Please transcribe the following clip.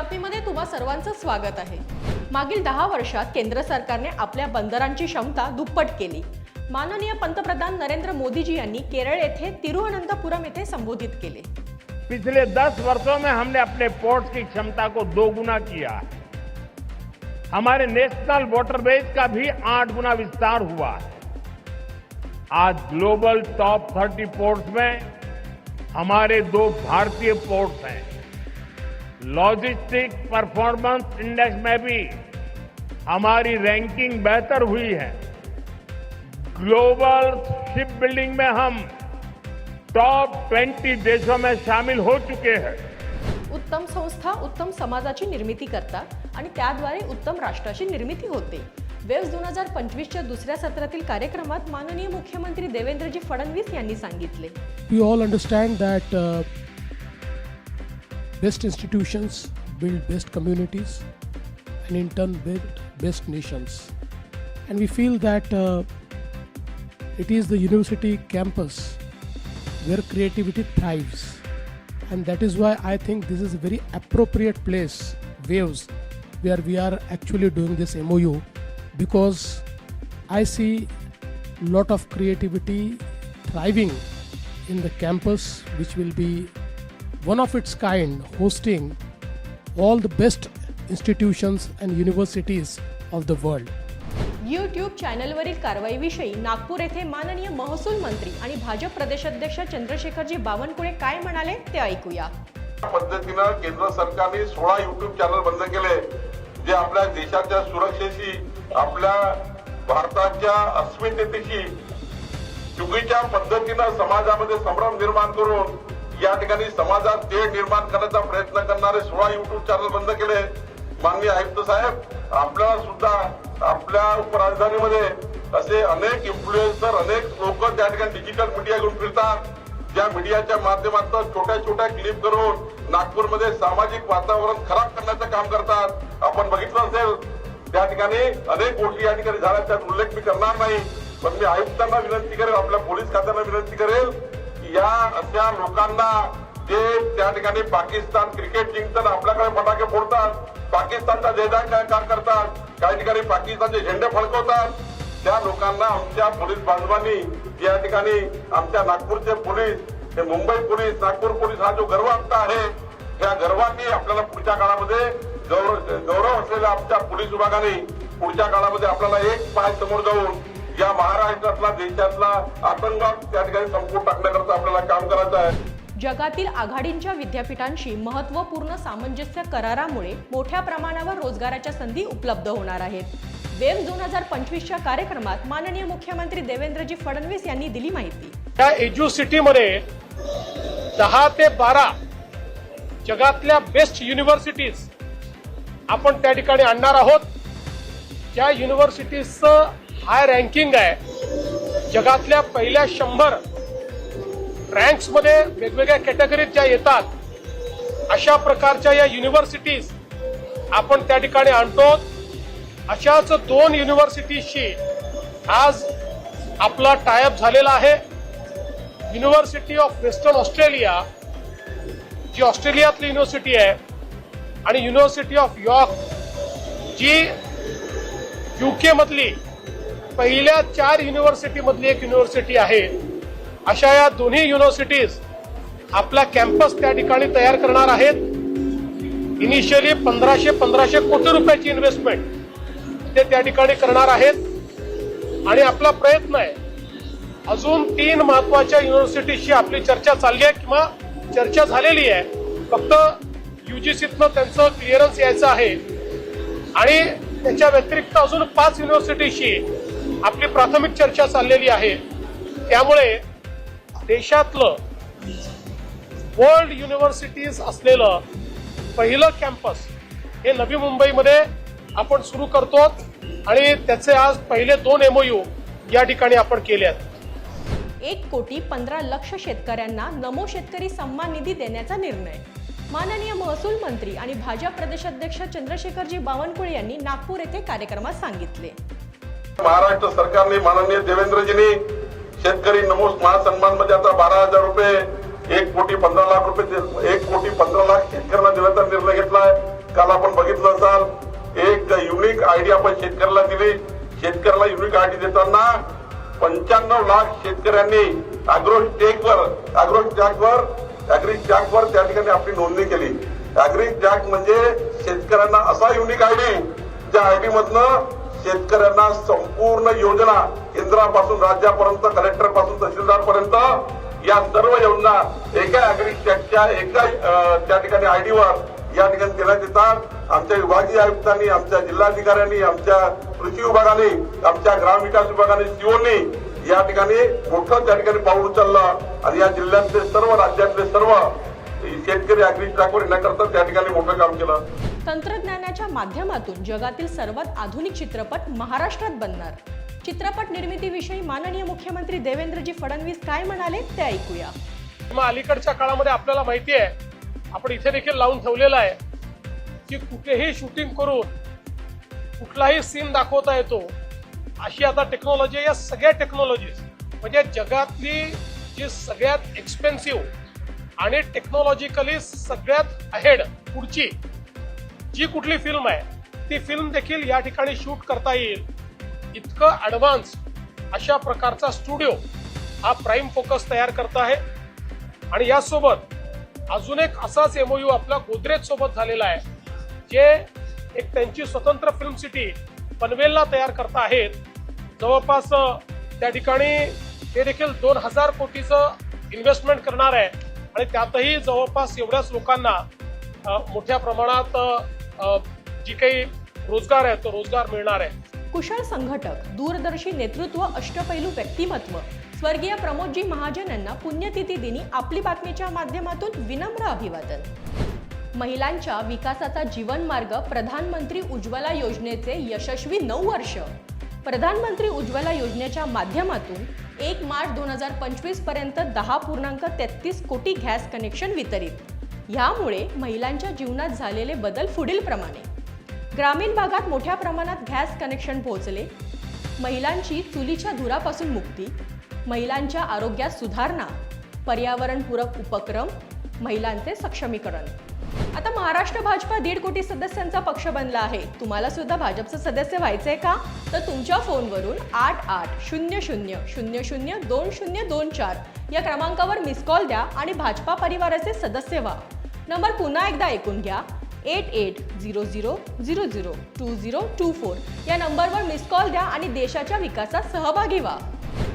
बातमीमध्ये तुम्हा सर्वांचं स्वागत आहे. मागील दहा वर्षात केंद्र सरकारने आपल्या बंदरांची क्षमता दुप्पट केली. माननीय पंतप्रधान नरेंद्र मोदीजी यांनी केरळ येथे तिरुअनंतपुरम येथे संबोधित केले. पिछले दस वर्षों में हमने अपने पोर्ट की क्षमता को दो गुना किया। है हमारे नेशनल वाटरवेज का भी आठ गुना विस्तार हुआ। है आज ग्लोबल टॉप थर्टी पोर्ट्स में हमारे दो भारतीय पोर्ट्स हैं। लॉजिस्टिक परफॉर्मेंस इंडेक्स में भी हमारी रैंकिंग बेहतर हुई है। ग्लोबल शिप बिल्डिंग में हम टॉप 20 देशों में शामिल हो चुके हैं। उत्तम संस्था उत्तम समाजाची निर्मिती करतात आणि त्याद्वारे उत्तम राष्ट्राची निर्मिती होते. वेव्स दोन हजार पंचवीसच्या दुसऱ्या सत्रातील कार्यक्रमात माननीय मुख्यमंत्री देवेंद्रजी फडणवीस यांनी सांगितले. All understand that uh, best institutions build best communities and in turn build best nations. And we feel that uh, it is the university campus where creativity thrives. And that is why i think this is a very appropriate place waves where we are actually doing this mou because i see a lot of creativity thriving in the campus which will be one of its kind hosting all the best institutions and universities of the world. YouTube चॅनलवरील कारवाईविषयी नागपूर येथे माननीय महसूल मंत्री आणि भाजप प्रदेशाध्यक्ष चंद्रशेखरजी बावनकुळे काय म्हणाले ते ऐकूया. पद्धतीनं केंद्र सरकारने सोळा युट्यूब चॅनल बंद केले जे आपल्या देशाच्या सुरक्षेशी आपल्या भारताच्या अस्मितेशी चुकीच्या पद्धतीनं समाजामध्ये संभ्रम निर्माण करून या ठिकाणी समाजात तेढ निर्माण करण्याचा प्रयत्न करणारे सोळा युट्यूब चॅनल बंद केले. माननीय आयुक्त साहेब आपल्याला सुद्धा आपल्या उपराजधानीमध्ये असे अनेक इन्फ्लुएन्सर अनेक लोक त्या ठिकाणी डिजिटल मीडिया घेऊन फिरतात. ज्या मीडियाच्या माध्यमातून छोट्या छोट्या क्लिप करून नागपूरमध्ये सामाजिक वातावरण खराब करण्याचं काम करतात. आपण बघितलं असेल त्या ठिकाणी अनेक गोष्टी या ठिकाणी झाल्या त्यात उल्लेख मी करणार नाही. पण मी आयुक्तांना विनंती करेल आपल्या पोलीस खात्यांना विनंती करेल या अशा लोकांना जे त्या ठिकाणी पाकिस्तान क्रिकेट जिंकताना आपल्याकडे फटाके फोडतात पाकिस्तानचा जयदा काय काम करतात काही ठिकाणी पाकिस्तानचे झेंडे फडकवतात. त्या लोकांना आमच्या पोलीस बांधवांनी या ठिकाणी आमच्या नागपूरचे पोलीस हे मुंबई पोलीस नागपूर पोलीस हा जो गर्व आमचा आहे या गर्वाची आपल्याला पुढच्या काळामध्ये गौरव गौरव असलेल्या आमच्या पोलीस विभागाने पुढच्या काळामध्ये आपल्याला एक पाय समोर जाऊन या महाराष्ट्रातला देशातला आतंकवाद त्या ठिकाणी संपून टाकण्याकरता आपल्याला काम करायचं आहे. जगातील आघाडींच्या विद्यापीठांशी महत्त्वपूर्ण सामंजस्य करारामुळे मोठ्या प्रमाणावर रोजगाराच्या संधी उपलब्ध होणार आहेत. वेव्ह दोन हजार पंचवीसच्या कार्यक्रमात माननीय मुख्यमंत्री देवेंद्रजी फडणवीस यांनी दिली माहिती. त्या एज्यू सिटीमध्ये दहा ते बारा जगातल्या बेस्ट युनिव्हर्सिटीज आपण त्या ठिकाणी आणणार आहोत. ज्या युनिव्हर्सिटीजचं हाय रँकिंग आहे. जगातल्या पहिल्या शंभर रँक्समध्ये वेगवेगळ्या कॅटेगरीत ज्या येतात अशा प्रकारच्या या युनिव्हर्सिटीज आपण त्या ठिकाणी आणतो. अशाच दोन युनिव्हर्सिटीजशी आज आपला टायअप झालेला आहे. युनिव्हर्सिटी ऑफ वेस्टर्न ऑस्ट्रेलिया जी ऑस्ट्रेलियातली युनिव्हर्सिटी आहे आणि युनिव्हर्सिटी ऑफ यॉर्क जी यू मधली पहिल्या चार युनिव्हर्सिटी मधली एक युनिव्हर्सिटी आहे. अशा या दोन्ही युनिव्हर्सिटीज आपला कॅम्पस त्या ठिकाणी तयार करणार आहेत. इनिशियली पंधराशे पंधराशे कोटी रुपयाची इन्व्हेस्टमेंट ते त्या ठिकाणी करणार आहेत. आणि आपला प्रयत्न आहे अजून तीन महत्त्वाच्या युनिव्हर्सिटीशी आपली चर्चा चालली आहे किंवा चर्चा झालेली आहे. फक्त युजीसीतनं त्यांचं क्लिअरन्स यायचं आहे. आणि त्याच्या व्यतिरिक्त अजून पाच युनिव्हर्सिटीशी आपली प्राथमिक चर्चा चाललेली आहे. त्यामुळे देशातलं वर्ल्ड युनिव्हर्सिटीज असलेलं पहिलं कॅम्पस हे नवी मुंबईमध्ये आपण सुरू करतो आणि त्याचे आज पहिले दोन एमओयू या ठिकाणी आपण केले आहेत. एक कोटी पंधरा लक्ष शेतकऱ्यांना नमो शेतकरी सन्मान निधी देण्याचा निर्णय. माननीय महसूल मंत्री आणि भाजप प्रदेशाध्यक्ष चंद्रशेखरजी बावनकुळे यांनी नागपूर येथे कार्यक्रमात सांगितले. महाराष्ट्र सरकारने माननीय देवेंद्रजींनी शेतकरी नमो महासन्मानमध्ये आता बारा हजार रुपये एक कोटी पंधरा लाख रुपये एक कोटी पंधरा लाख शेतकऱ्यांना देण्याचा निर्णय घेतलाय. काल आपण बघितलं असाल एक युनिक आयडी आपण शेतकऱ्याला दिली. शेतकऱ्याला युनिक आयडी देताना पंच्याण्णव लाख शेतकऱ्यांनी अॅग्रो टेकवर अॅग्रो टॅगवर अॅग्री टॅगवर त्या ठिकाणी आपली नोंदणी केली. अॅग्री टॅग म्हणजे शेतकऱ्यांना असा युनिक आयडी ज्या आयडी मधनं शेतकऱ्यांना संपूर्ण योजना केंद्रापासून राज्यापर्यंत कलेक्टरपासून तहसीलदार पर्यंत या सर्व योजना एका अग्रिकच्या एका त्या ठिकाणी आयडीवर या ठिकाणी देण्यात येतात. आमच्या विभागीय आयुक्तांनी आमच्या जिल्हाधिकाऱ्यांनी आमच्या कृषी विभागाने आमच्या ग्रामविकास विभागाने सीओनी या ठिकाणी मोठं त्या ठिकाणी पाऊल उचललं. आणि या जिल्ह्यातले सर्व राज्यातले सर्व शेतकरी येण्याकरता त्या ठिकाणी मोठं काम केलं. तंत्रज्ञानाच्या माध्यमातून जगातील सर्वात आधुनिक चित्रपट महाराष्ट्रात बनणार. चित्रपट निर्मितीविषयी माननीय मुख्यमंत्री देवेंद्रजी फडणवीस काय म्हणाले ते ऐकूया. मग अलीकडच्या काळामध्ये आपल्याला माहिती आहे आपण इथे देखील लावून ठेवलेलं आहे की कुठेही शूटिंग करून कुठलाही सीन दाखवता येतो अशी आता टेक्नॉलॉजी या सगळ्या टेक्नॉलॉजीज म्हणजे जगातली जी सगळ्यात एक्सपेन्सिव्ह आणि टेक्नॉलॉजिकली सगळ्यात अहेड पुढची जी कुठली फिल्म आहे ती फिल्म देखील या ठिकाणी शूट करता येईल. इतकं ॲडव्हान्स अशा प्रकारचा स्टुडिओ हा प्राईम फोकस तयार करत आहे. आणि यासोबत अजून एक असाच एमओयू आपला गोदरेज सोबत झालेला आहे जे एक त्यांची स्वतंत्र फिल्म सिटी पनवेलला तयार करत आहेत. जवळपास त्या ठिकाणी ते देखील दोन हजार कोटीचं इन्व्हेस्टमेंट करणार आहे. आणि त्यातही जवळपास एवढ्याच लोकांना मोठ्या प्रमाणात जी काही रोजगार आहे तो रोजगार मिळणार आहे. कुशल संघटक दूरदर्शी नेतृत्व अष्टपैलू व्यक्तिमत्व स्वर्गीय प्रमोदजी महाजन यांना पुण्यतिथी दिनी आपली बातमीच्या माध्यमातून विनम्र अभिवादन. महिलांच्या विकासाचा जीवनमार्ग प्रधानमंत्री उज्ज्वला योजनेचे यशस्वी नऊ वर्ष. प्रधानमंत्री उज्ज्वला योजनेच्या माध्यमातून एक मार्च दोन हजार पंचवीसपर्यंत दहा पूर्णांक तेहतीस कोटी गॅस कनेक्शन वितरित. ह्यामुळे महिलांच्या जीवनात झालेले बदल पुढील प्रमाणे. ग्रामीण भागात मोठ्या प्रमाणात गॅस कनेक्शन पोहोचले. महिलांची चुलीच्या धुरापासून मुक्ती. महिलांच्या आरोग्यात सुधारणा. पर्यावरणपूरक उपक्रम. महिलांचे सक्षमीकरण. आता महाराष्ट्र भाजपा दीड कोटी सदस्यांचा पक्ष बनला आहे. तुम्हाला सुद्धा भाजपचं सदस्य व्हायचंय का? तर तुमच्या फोनवरून आठ आठ शून्य शून्य शून्य शून्य दोन शून्य दोन चार या क्रमांकावर मिस कॉल द्या आणि भाजपा परिवाराचे सदस्य व्हा. नंबर पुन्हा एकदा ऐकून घ्या. Eight eight zero zero zero zero two zero two four या नंबरवर मिस कॉल द्या आणि देशाच्या विकासात सहभागी व्हा.